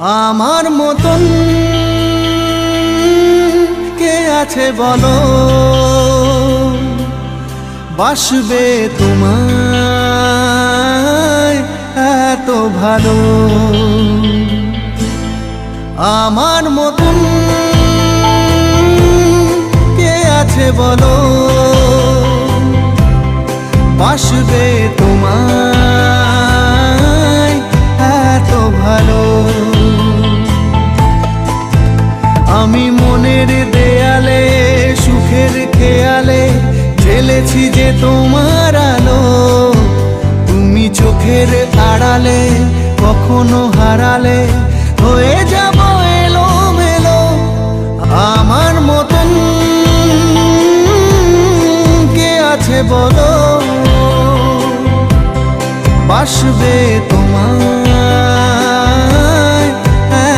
আমার মতন কে আছে বলো? বাসবে তোমায় এত ভালো। আমার মতন কে আছে বলো? বাসবে তোমায় মনের দেয়ালে, সুখের খেয়ালে ঢেলেছি যে তোমার আলো। তুমি চোখের আড়ালে কখনো হারালে। হয়ে যাব এলো মেলো আমার মতন। কে আছে বলো? বাসবে তোমার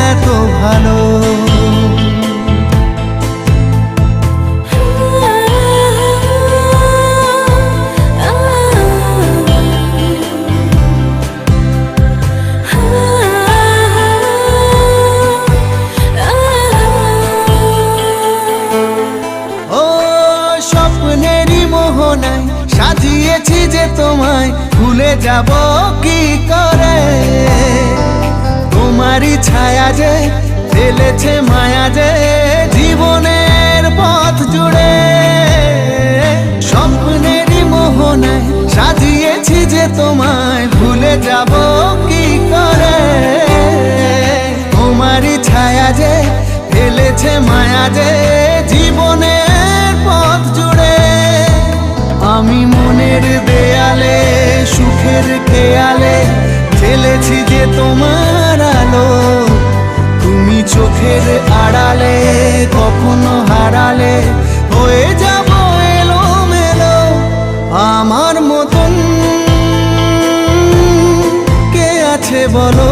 এত ভালো। মোহনায় সাজিয়েছি যে তোমায়, ভুলে যাব কি করে? তোমারই ছায়া যে ফেলেছে মায়া যে জীবনের পথ জুড়ে। স্বপ্নেরই মোহনায় সাজিয়েছি যে তোমায়, ভুলে যাব কি করে? তোমারই ছায়া যে ফেলেছে মায়া যে জীবনের মনের দেয়ালে, সুখের খেয়ালে ঠেলেছি যে তোমার আলো। তুমি চোখের আড়ালে, কখনো হারালে, হয়ে যাব এলো মেলো আমার মতন কে আছে বলো?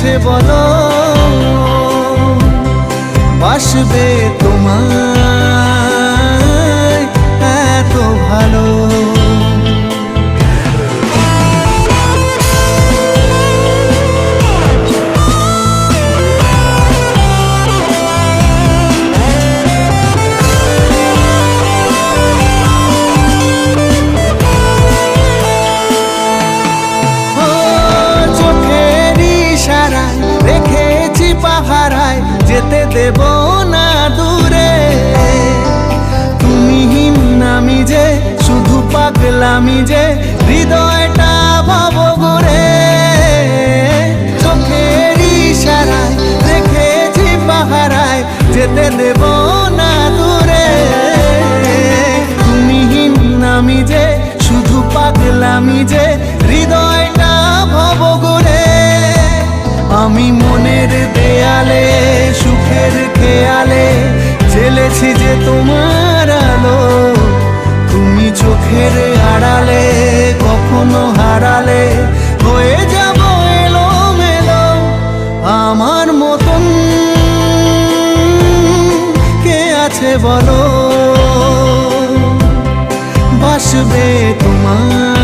আছে বলো বাসবে তোমায় দেব না দূরে। তুমি নামি যে শুধু পাগলামি যে হৃদয়টা ভাব ঘুরে চোখের ইশারায় রেখেছি পাহারায়, যেতে দেব না দূরে। তুমি নামি যে শুধু পাগলামি যে হৃদয়টা ভব ঘুরে আমি মনের দেয়ালে সুখের খেয়ালে জেলেছি যে তোমার আলো। তুমি চোখের আড়ালে কখনো হারালে। হয়ে যাব এলো মেলো আমার মতন। কে আছে বলো? বাসবে তোমায়